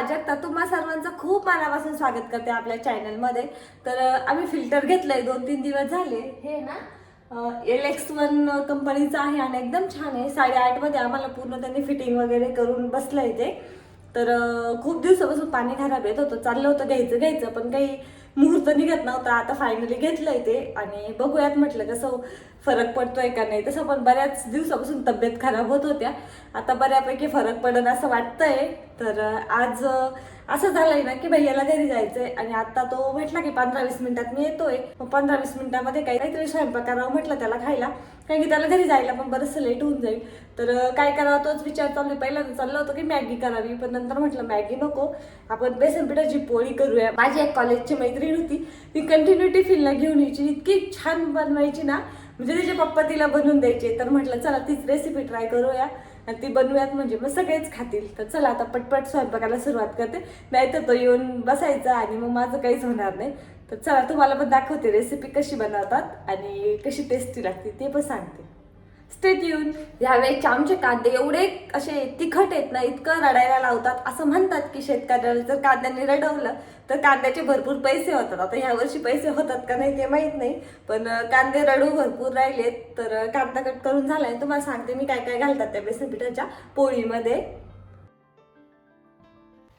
प्राजक्ता तुम्हा सर्वांचं खूप मनापासून स्वागत करते आपल्या चॅनलमध्ये. तर आम्ही फिल्टर घेतलंय. दोन तीन दिवस झाले. हे ना एल एक्स वन कंपनीचं आहे आणि एकदम छान आहे. साडेआठमध्ये आम्हाला पूर्ण त्यांनी फिटिंग वगैरे करून बसलंय ते. तर खूप दिवसापासून पाणी खराब येत होतं. चाललं होतं घ्यायचं घ्यायचं पण काही मुहूर्त निघत नव्हता. आता फायनली घेतलंय ते. आणि बघूयात म्हटलं कसं फरक पडतोय का नाही. तसं पण बऱ्याच दिवसापासून तब्येत खराब होत होत्या. आता बऱ्यापैकी फरक पडत असं वाटतंय. तर आज असं झालंय ना की भैयाला घरी जायचंय आणि आता तो म्हटला की पंधरा वीस मिनिटात मी येतोय. मग पंधरा वीस मिनिटामध्ये काही काहीतरी स्वयंपाक करावं म्हटलं त्याला खायला. कारण की त्याला घरी जायला पण बरंचसं लेट होऊन जाईल. तर काय करावं तोच विचार चालू आहे. पहिला चाललं होतं की मॅगी करावी पण नंतर म्हटलं मॅगी नको. आपण बेसन पिठाची पोळी करूया. माझी एक कॉलेजची मैत्रीण होती. ती कंटिन्यू टिफिनला घेऊन यायची. इतकी छान बनवायची ना. म्हणजे तिचे पप्पा तिला बनवून द्यायचे. तर म्हटलं चला तीच रेसिपी ट्राय करूया. आणि ती बनवूयात म्हणजे मग सगळेच खातील. तर चला आता पटपट स्वयंपाकाला सुरुवात करते. नाही तर तो येऊन बसायचा आणि मग माझं काहीच होणार नाही. तर चला तुम्हाला पण दाखवते रेसिपी कशी बनवतात आणि कशी टेस्टी लागते ते पण सांगते. स्टेट येऊन यावेळेचे आमचे कांदे एवढे असे तिखट येत ना इतकं रडायला लावतात. असं म्हणतात की शेतकऱ्याला जर कांद्याने रडवलं तर कांद्याचे भरपूर पैसे होतात. आता ह्या वर्षी पैसे होतात का नाही ते माहीत नाही पण कांदे रडू भरपूर राहिलेत. तर कांदा कट करून झालाय. तुम्हाला सांगते मी काय काय घालतात त्या बेसन पिठाच्या पोळीमध्ये.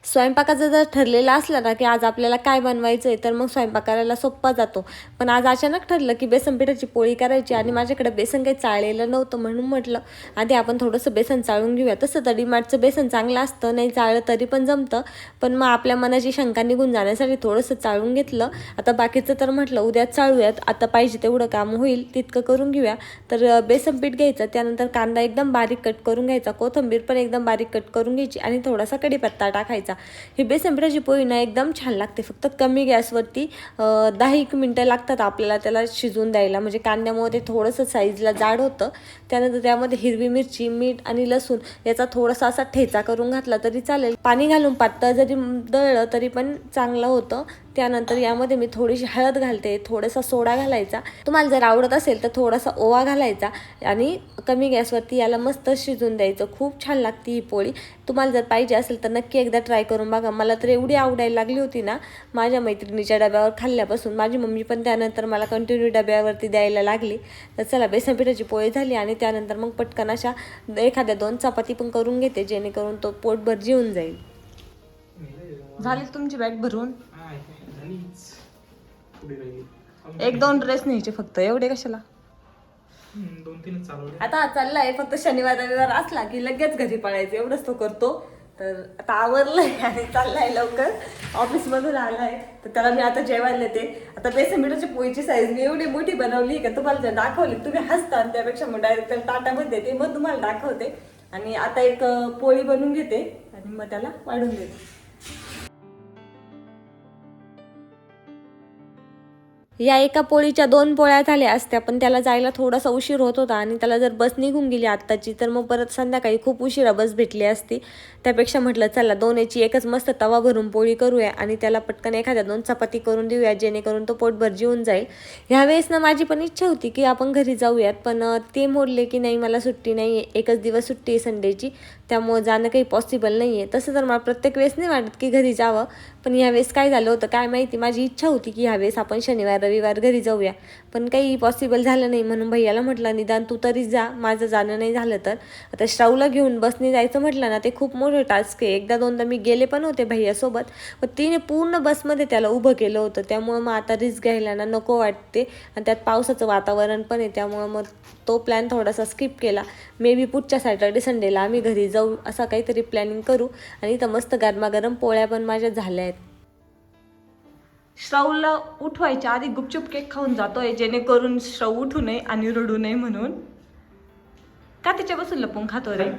स्वयंपाकाचं जर ठरलेलं असलं ना की आज आपल्याला काय बनवायचं आहे तर मग स्वयंपाक करायला सोप्पा जातो. पण आज अचानक ठरलं की बेसन पिठाची पोळी करायची आणि माझ्याकडे बेसन काही चाळलेलं नव्हतं म्हणून म्हटलं आधी आपण थोडंसं बेसन चाळून घेऊया. तसं तर डिमार्टचं बेसन चांगलं असतं नाही चाळलं तरी पण जमतं. पण मग आपल्या मनाची शंका निघून जाण्यासाठी थोडंसं चाळून घेतलं. आता बाकीचं तर म्हटलं उद्या चाळूयात आता पाहिजे तेवढं काम होईल तितकं करून घेऊया. तर बेसन पीठ घ्यायचं त्यानंतर कांदा एकदम बारीक कट करून घ्यायचा कोथिंबीर पण एकदम बारीक कट करून घ्यायची आणि थोडासा कढीपत्ता टाकायचा. ही बेसन पोळी ना एकदम छान लागते. फक्त कमी गॅसवरती दहा एक मिनटं लागतात आपल्याला त्याला शिजवून द्यायला. म्हणजे कांद्यामध्ये ते थोडंसं साईजला जाड होतं. त्यानंतर त्यामध्ये हिरवी मिरची मीठ आणि लसूण याचा थोडासा असा ठेचा करून घातला तरी चालेल. पाणी घालून पातळ जरी दळलं तरी पण चांगलं होतं. त्यानंतर यामध्ये मी थोडीशी हळद घालते थोडासा सोडा घालायचा. तुम्हाला जर आवडत असेल तर थोडासा ओवा घालायचा आणि कमी गॅसवरती याला मस्त शिजून द्यायचं. खूप छान लागते ही पोळी. तुम्हाला जर पाहिजे असेल तर नक्की एकदा ट्राय करून बघा. मला तर एवढी आवडायला लागली होती ना माझ्या मैत्रिणीच्या डब्यावर खाल्ल्यापासून. माझी मम्मी पण त्यानंतर मला कंटिन्यू डब्यावरती द्यायला लागली. तर चला बेसन पिठाची पोळी झाली आणि त्यानंतर मग पटकन अशा एखाद्या दोन चपाती पण करून घेते जेणेकरून तो पोटभर जेवून जाईल. झाली तुमची बॅग भरून? झालीच. पुढे राहिली. एक दोन ड्रेस न्यायचे फक्त एवढे कशाला? हम्म, दोन तीनच चालवले. आता हा चाललाय फक्त शनिवार रविवार असला की लगेच घरी पळायचं एवढंच तो करतो. तर आता आवरलंय आणि चाललाय लवकर. ऑफिस मधून आलाय. तर त्याला मी आता जेवायला देते. आता बेसन मिठाची पोळीची साईज मी एवढी मोठी बनवली का तुम्हाला जर दाखवली तुम्ही हसता आणि त्यापेक्षा मग डायरेक्ट त्याला ताटामध्ये देते मग तुम्हाला दाखवते. आणि आता एक अं, पोळी बनवून घेते आणि मग त्याला वाढून देते. या एका पोळीच्या दोन पोळ्या झाल्या असत्या पण त्याला जायला थोडासा उशीर होत होता आणि त्याला जर बस निघून गेली आत्ताची तर मग परत संध्याकाळी खूप उशिरा बस भेटली असती. त्यापेक्षा म्हटलं चला दोन याची एकच मस्त तवा भरून पोळी करूया आणि त्याला पटकन एखाद्या दोन चपाती करून देऊया जेणेकरून तो पोटभर होऊन जाईल. ह्यावेळेस ना माझी पण इच्छा होती की आपण घरी जाऊयात पण ते मोडले की नाही मला सुट्टी नाही आहे एकच दिवस सुट्टी आहे संडेची त्यामुळं जाणं काही पॉसिबल नाही आहे तसं तर मला प्रत्येक वेळेस नाही वाटत की घरी जावं पण यावेळेस काय झालं होतं काय माहिती माझी इच्छा होती की ह्यावेळेस आपण शनिवार रविवार घरी जाऊया. पण काही पॉसिबल झालं नाही म्हणून भैयाला म्हटलं निदान तू तरी जा माझं जाणं नाही झालं तर. आता श्रावला घेऊन बसने जायचं म्हटलं ना ते खूप मोठं टास्क आहे. एकदा दोनदा मी गेले पण होते भैयासोबत. पण तिने पूर्ण बसमध्ये त्याला उभं केलं होतं. त्यामुळं मग आता रिस्क घ्यायला ना नको वाटते. आणि त्यात पावसाचं वातावरण पण आहे त्यामुळं मग तो प्लॅन थोडासा स्किप केला. मे बी पुढच्या सॅटर्डे संडेला आम्ही घरी जाऊ असं काहीतरी प्लॅनिंग करू. आणि इथं मस्त गरमागरम पोळ्या पण माझ्या झाल्या आहेत. श्राऊला उठवायच्या आधी गुपचूप केक खाऊन जातोय जेणेकरून श्राऊ उठू नये आणि रडू नये म्हणून. का त्याच्यापासून लपून खातो रे?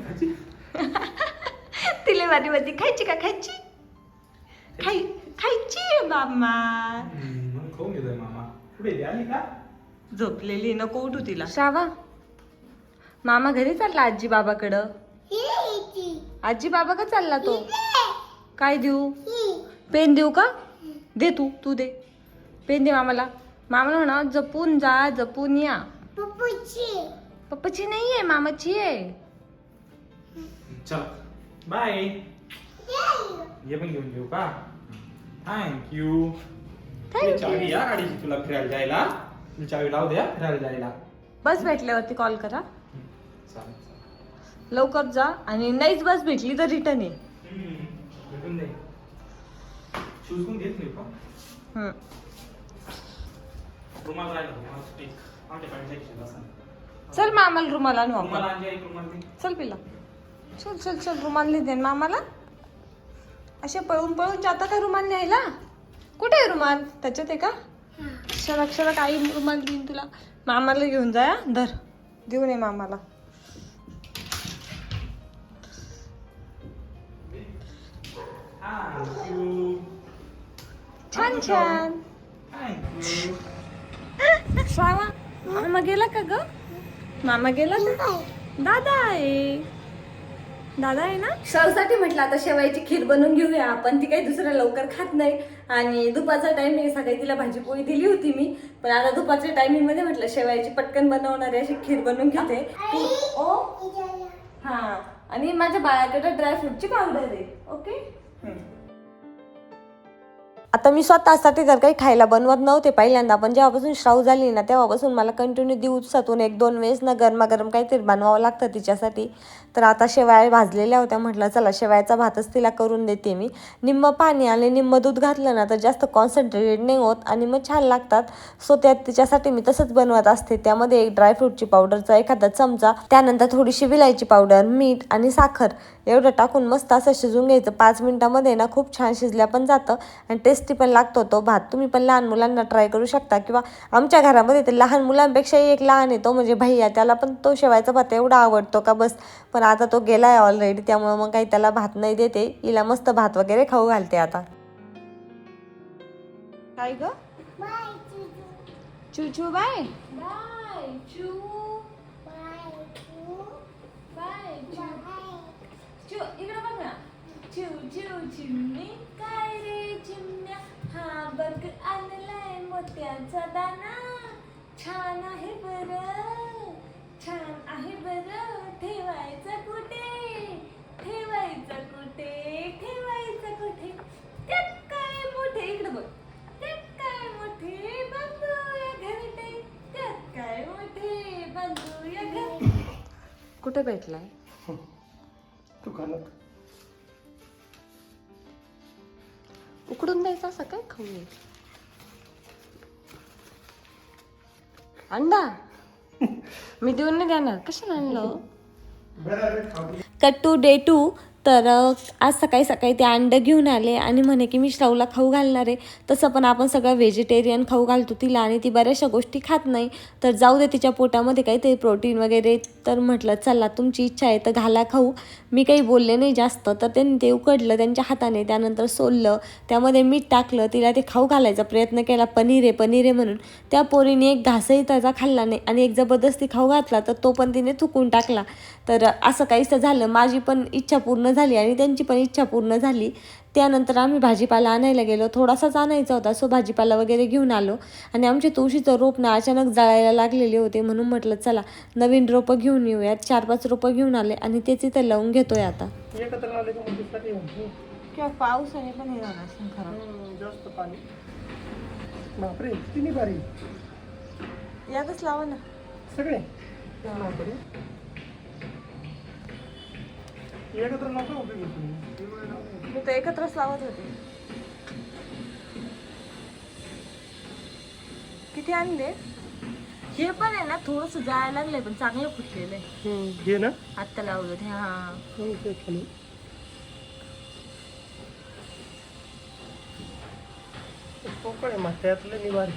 तिले वाटी वाटी खायची का खायची? खाई खायची मामा. झोपलेली नको उठू तिला. श्रावा मामा घरी चालला आजी बाबाकडं? आजी बाबा का चालला तो? काय देऊ? पेन देऊ का? दे तू तू दे. पेन दे मामाला. मामाला म्हणा जपून जा जपून या. पप्पाची. नाही आहे मामाची आहे. चला. बाय हे पण घेऊन घेऊ का? थँक्यू चावी या गाडीची तुला फिरायला जायला. तुला चावी लावू द्या फिरायला जायला. बस भेटल्यावरती कॉल करा. चालेल. लवकर जा आणि नाहीच बस भेटली तर रिटर्न ये. भेटून दे. चल मामाला रुमाल आणू आपण दे. चल पिला चल चल चल रुमाल नाही दे मामाला असे पळून पळून जाता का रुमाल न्यायला कुठे आहे रुमाल त्याच्यात आहे का क्षरक क्षरक आई रुमाल देईन तुला मामाला घेऊन जा हा. धर देऊन ये मामाला छान छान. श्रावा मामा गेला का ग? मामा गेला का? दादा आहे. दादा आहे ना? श्रावसाठी म्हटलं आता शेवायची खीर बनवून घेऊया आपण. ती काही दुसऱ्या लवकर खात नाही. आणि दुपारचा टाइम आहे सकाळी तिला भाजी पोळी दिली होती मी. पण आता दुपारच्या टायमिंगमध्ये म्हटलं शेवायची पटकन बनवणारी अशी खीर बनवून घेते. तू ओ? हा. आणि माझ्या बाळाकडे ड्रायफ्रूटची पावडर आहे. ओके आता मी स्वतःसाठी जर काही खायला बनवत नव्हते पहिल्यांदा पण जेव्हापासून श्राव झाली ना तेव्हापासून मला कंटिन्यू दिवसातून एक दोन वेळेस ना गरमागरम काहीतरी बनवावं लागतं तिच्यासाठी. तर आता शेवाळ्या भाजलेल्या होत्या म्हटलं चला शेवाळ्याचा भातच तिला करून देते मी. निम्म पाणी आणि निम्म दूध घातलं ना तर जास्त कॉन्सन्ट्रेटेड नाही होत आणि मग छान लागतात. सो त्यात तिच्यासाठी मी तसंच बनवत असते. त्यामध्ये एक ड्रायफ्रूटची पावडरचा एखादा चमचा त्यानंतर थोडीशी विलायची पावडर मीठ आणि साखर. एवढं टाकून मस्त असं शिजून घ्यायचं. पाच मिनिटामध्ये ना खूप छान शिजल्या पण जातं आणि टेस्टी पण लागतो तो भात. तुम्ही पण लहान मुलांना ट्राय करू शकता किंवा आमच्या घरामध्ये ते लहान मुलांपेक्षाही एक लहान आहे तो म्हणजे भैया. त्याला पण तो शेवायचा भात एवढा आवडतो का बस. पण आता तो गेलाय ऑलरेडी त्यामुळे मग काही त्याला भात नाही देते. हिला मस्त भात वगैरे खाऊ घालते आता. काय ग? चू बाय? बाय चू बाय चू इकडे बघ ना चू चू चिमणी. काय रे चिमण्या? हा बघ आणलाय मोत्याचा दाना. छान आहे बर. छान आहे बर. ठेवायचं कुठे? ठेवायचं कुठे? ठेवायचं कुठे? त्यात काय मोठे? इकडे बघ. त्यात काय मोठे बांधूया घरटे? त्यात काय मोठे बांधूया घर कुठे भेटलाय? दुकानात. उकडून द्यायचा असं काय खाऊ नये. अंडा? मी देऊन नाही देणार. कशाला आणलं? कट टू डे टू तर आज सकाळी सकाळी ते अंडं घेऊन आले आणि म्हणे की मी श्रवला खाऊ घालणार आहे. तसं पण आपण सगळं व्हेजिटेरियन खाऊ घालतो तिला आणि ती बऱ्याचशा गोष्टी खात नाही. तर जाऊ दे तिच्या पोटामध्ये काहीतरी प्रोटीन वगैरे. तर म्हटलं चला तुमची इच्छा आहे तर घाला खाऊ. मी काही बोलले नाही जास्त. तर त्यांनी ते उकडलं त्यांच्या हाताने त्यानंतर सोललं. त्यामध्ये मीठ टाकलं तिला ते खाऊ घालायचा प्रयत्न केला. पनीर आहे पनीर आहे म्हणून. त्या पोरीने एक घासही त्याचा खाल्ला नाही आणि एक जबरदस्ती खाऊ घातला तर तो पण तिने थुकून टाकला. तर असं काहीसं झालं. माझी पण इच्छा पूर्ण झाली आणि त्यांची पण इच्छा पूर्ण झाली. त्यानंतर आम्ही भाजीपाला आणायला गेलो. थोडासाच आणायचा होता. सो भाजीपाला वगैरे घेऊन आलो. आणि आमचे तुळशीचं रोप ना अचानक जळायला लागलेले होते म्हणून म्हटलं चला नवीन रोपं घेऊन येऊयात. चार पाच रोपं घेऊन आले आणि तेच इथं लावून घेतोय आता. किंवा पावसाने पण हे झालं असेल खराब जास्त पाणी. बापरे किती भारी. यातच लावा ना. सगळे? एकत्र नको उपयोग मी तर एकत्रच लावत होते. किती आणले? हे पण आहे ना थोडस जायला लागलंय पण चांगलं फुटलेलं आहे. घे ना? आत्ता लावलं ते हा. पोकळ आहे निवारी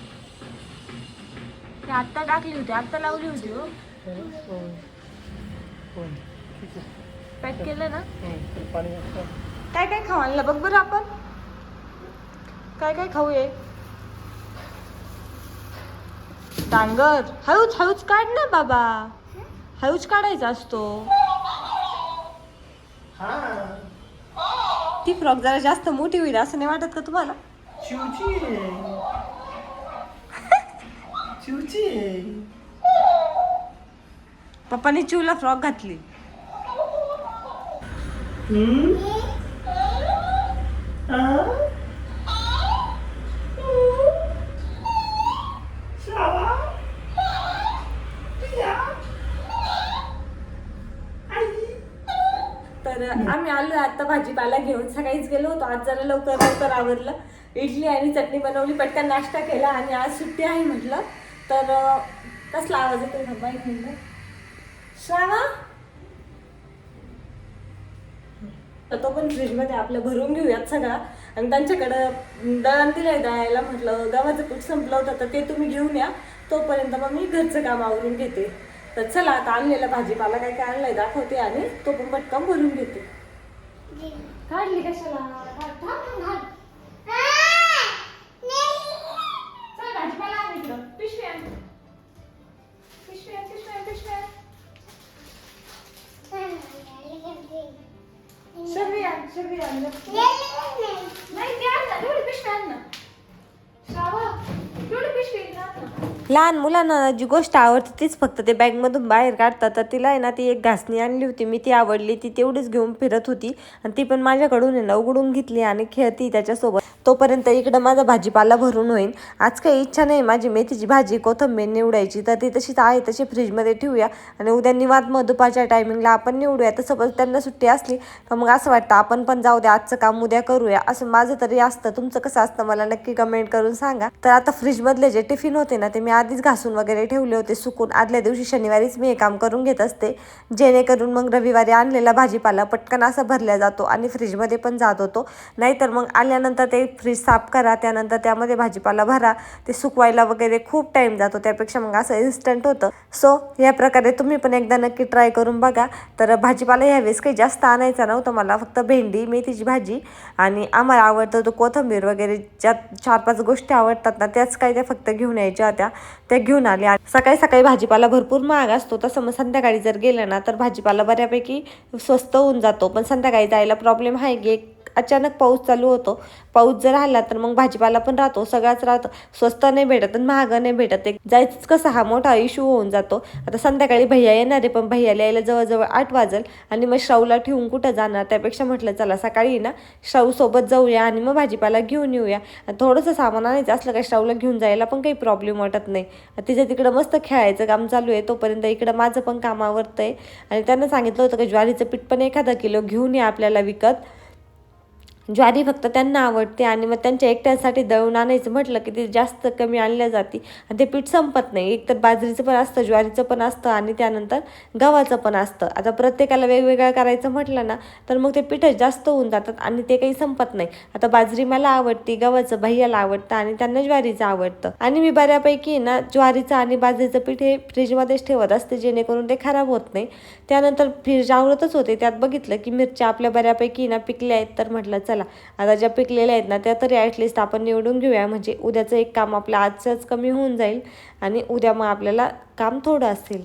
ते आत्ता टाकली होती आत्ता लावली होती हो ठीक आहे. पॅक केलं ना? काय काय खाऊ आणलं? बघ बरं आपण. काय काय खाऊ ये? डांगर. हळूच हळूच काढ ना बाबा. हळूच काढायचा असतो. ती फ्रॉक जरा जास्त मोठी होईल असं नाही वाटत का तुम्हाला? पप्पानी चिवला फ्रॉक घातली. आम्ही आलो आता भाजीपाला घेऊन. सकाळीच गेलो होतो. आज जरा लवकर लवकर आवरलं. इडली आणि चटणी बनवली पटकन नाश्ता केला आणि आज सुट्टी आहे म्हटलं. तर कसला आवाज येतो थांबा एक श्रावा तर तो पण फ्रीजमध्ये आपलं भरून घेऊयात सगळा. आणि त्यांच्याकडं दळण दिलंय दळायला म्हटलं गव्हाचं पीठ संपलं होतं तर ते तुम्ही घेऊन या. तोपर्यंत मग मी घरचं काम आवरून घेते. तर चला आता आणलेला भाजीपाला काय काय आणलाय दाखवते आणि तो पण पटकन भरून घेते. काढली कशाला? शर्वी आण, नाही, ते आण ना, पिशवी आण ना. श्रावा, पिशवी आण ना. लहान मुलांना जी गोष्ट आवडते तीच फक्त ते बॅगमधून बाहेर काढतात तर तिला आहे ना ती एक घासणी आणली होती मी ती आवडली ती तेवढीच घेऊन फिरत होती आणि ती पण माझ्याकडून आहे ना उघडून घेतली आणि खेळती त्याच्यासोबत तोपर्यंत इकडं माझा भाजीपाला भरून होईल आज काही इच्छा नाही माझी मेथीची भाजी कोथंबीर निवडायची. तर ती तशीच आहे तशी फ्रीजमध्ये ठेवूया. आणि उद्या निवांत मग दुपारच्या टायमिंगला आपण निवडूया. तर सपोज त्यांना सुट्टी असली तर मग असं वाटतं आपण पण जाऊ द्या आजचं काम उद्या करूया. असं माझं तरी असतं. तुमचं कसं असतं मला नक्की कमेंट करून सांगा. तर आता फ्रीजमधले जे टिफिन होते ना ते मी आधीच घासून वगैरे ठेवले होते सुकून. आदल्या दिवशी शनिवारीच मी हे काम करून घेत असते. जेणेकरून मग रविवारी आणलेला भाजीपाला पटकन असा भरला जातो आणि फ्रीजमध्ये पण जात होतो. नाहीतर मग आल्यानंतर ते फ्रीज साफ करा त्यानंतर त्यामध्ये भाजीपाला भरा ते सुकवायला वगैरे खूप टाईम जातो त्यापेक्षा मग असं इन्स्टंट होतं. सो या प्रकारे तुम्ही पण एकदा नक्की ट्राय करून बघा. तर भाजीपाला ह्यावेळेस काही जास्त आणायचा नव्हतं मला फक्त भेंडी मेथीची भाजी आणि आम्हाला आवडतं तो कोथिंबीर वगैरे. ज्या चार पाच गोष्टी आवडतात ना त्याच काही त्या फक्त घेऊन यायच्या होत्या. त्या घेऊन आल्या सकाळी सकाळी भाजीपाला भरपूर महाग असतो. तसं मग संध्याकाळी जर गेलं ना तर भाजीपाला बऱ्यापैकी स्वस्त होऊन जातो. पण संध्याकाळी जायला प्रॉब्लेम आहे की एक अचानक पाऊस चालू होतो. पाऊस जर आला तर मग भाजीपाला पण राहतो सगळाच राहतो. स्वस्त नाही भेटत आणि महाग नाही भेटत. एक जायचंच कसं हा मोठा इश्यू होऊन जातो. आता संध्याकाळी भैया येणार आहे पण भैयाला यायला जवळजवळ आठ वाजल आणि मग श्राऊला ठेवून कुठं जाणार? त्यापेक्षा म्हटलं चला सकाळी ना श्राऊ सोबत जाऊया आणि मग भाजीपाला घेऊन येऊया. आणि थोडंसं सामान आणायचं असलं का श्राऊला घेऊन जायला पण काही प्रॉब्लेम वाटत नाही. तिच्या तिकडं मस्त खेळायचं काम चालू आहे तोपर्यंत इकडं माझं पण काम आहे आणि त्यांना सांगितलं होतं की ज्वारीचं पीठ पण एखादा किलो घेऊन या आपल्याला विकत. ज्वारी फक्त त्यांना आवडते आणि मग त्यांच्या एकट्यासाठी दळून आणायचं म्हटलं की ते जास्त कमी आणल्या जाते आणि ते पीठ संपत नाही. एक तर बाजरीचं पण असतं ज्वारीचं पण असतं आणि त्यानंतर गव्हाचं पण असतं. आता प्रत्येकाला वेगवेगळं करायचं म्हटलं ना तर मग ते पीठच जास्त होऊन जातात आणि ते काही संपत नाही. आता बाजरी मला आवडते गव्हाचं भैयाला आवडतं आणि त्यांना ज्वारीचं आवडतं. आणि मी बऱ्यापैकी ना ज्वारीचं आणि बाजरीचं पीठ हे फ्रीजमध्येच ठेवत असते जेणेकरून ते खराब होत नाही. त्यानंतर फ्रीज आवडतच होते. त्यात बघितलं की मिरच्या आपल्या बऱ्यापैकी ना पिकल्या आहेत तर म्हटलं चला आता ज्या पिकलेल्या आहेत ना त्या तरी ॲटलिस्ट आपण निवडून घेऊया. म्हणजे उद्याचं एक काम आपलं आजचंच कमी होऊन जाईल आणि उद्या मग आपल्याला काम थोडं असेल.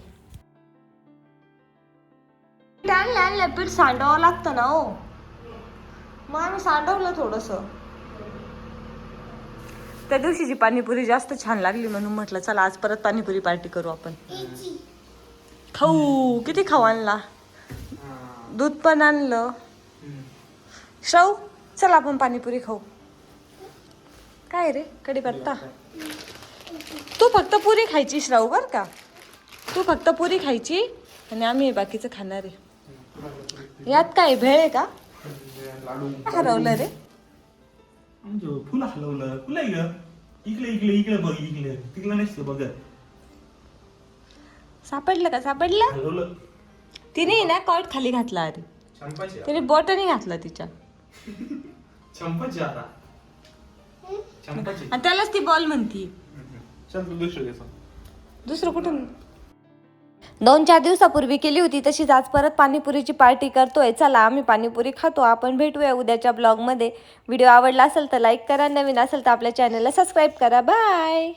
आणलं आणलं पीठ सांडवावं लागतं ना हो. मग आम्ही सांडवलं थोडंसं. त्या दिवशीची पाणीपुरी जास्त छान लागली म्हणून म्हटलं चला आज परत पाणीपुरी पार्टी करू आपण. खाऊ किती खाऊ आणला? दूध पण आणलं. श्राऊ चल आपण पाणीपुरी खाऊ. काय रे? कढीपत्ता तू फक्त पुरी खायची श्राऊ बर का? तू फक्त पुरी खायची आणि आम्ही बाकीचं खाणार आहे. यात काय भेळ आहे का? हरवलं रे. फुलं हलवलं. फुलं इकडं इकडे इकडे इकडे बघ इकडे. तिकडे नसतं बघ. सापडलं का? सापडलं? तिने ना कॉट खाली घातला अरे तिने बॉटनी घातला तिच्या. चंपाची आता. चंपाची. आणि त्यालाच ती बॉल म्हणती. चल दुसरं घे दुसरं कुठून? दोन चार दिवसापूर्वी केली होती तशीच आज परत पाणीपुरीची पार्टी करतोय. चला आम्ही पाणीपुरी खातो. आपण भेटूया उद्याच्या ब्लॉगमध्ये व्हिडिओ आवडला असेल तर लाईक करा. नवीन असेल तर आपल्या चॅनलला सबस्क्राईब करा. बाय